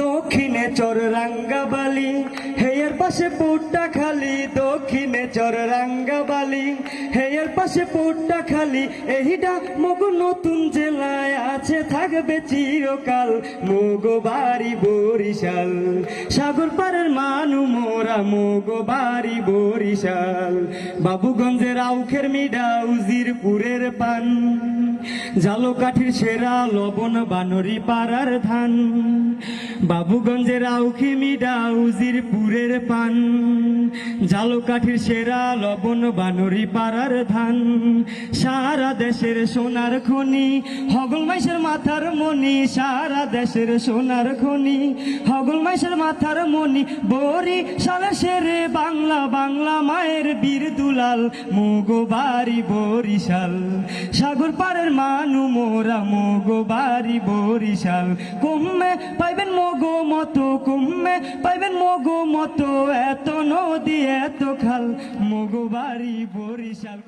দক্ষিণে চর রাঙ্গাবালি হেয়ের পাশে পুট্টা খালি, দক্ষিণে চর রাঙ্গাবালি হেয়ের পাশে পুট্টা খালি এইটা মগু নতুন জেলায় আছে, থাকবে চিরকাল মগো বাড়ি বরিশাল। সাগর পাড়ের মানু মোরা মগো বাড়ি বরিশাল। বাবুগঞ্জের আউখের মিডা উজিরপুরের পান। জালো কাঠির সেরা লবণ বানরি পাড়ার ধান। বাবুগঞ্জের আউখি মিডা উজিরপুরের পান। জালো কাঠির সেরা লবণ বানরি পাড়ার ধান। সারা দেশের সোনার খনি, হগল মাইশের মাথার মনি সারা দেশের সোনার খনি, হগল মাইশের মাথার মনি বরি সালে সেরে বাংলা বাংলা মায়ের বীর দুলাল। মোগো বাড়ি বরিশাল। সাগর পাড়ের মানু মোরা মোগো বাড়ি বরিশাল। কুম্মে পাইবেন মগো মতো, কুম্মে পাইবেন মগো মতো, এত নদী, এত খাল। মগো বাড়ি বরিশাল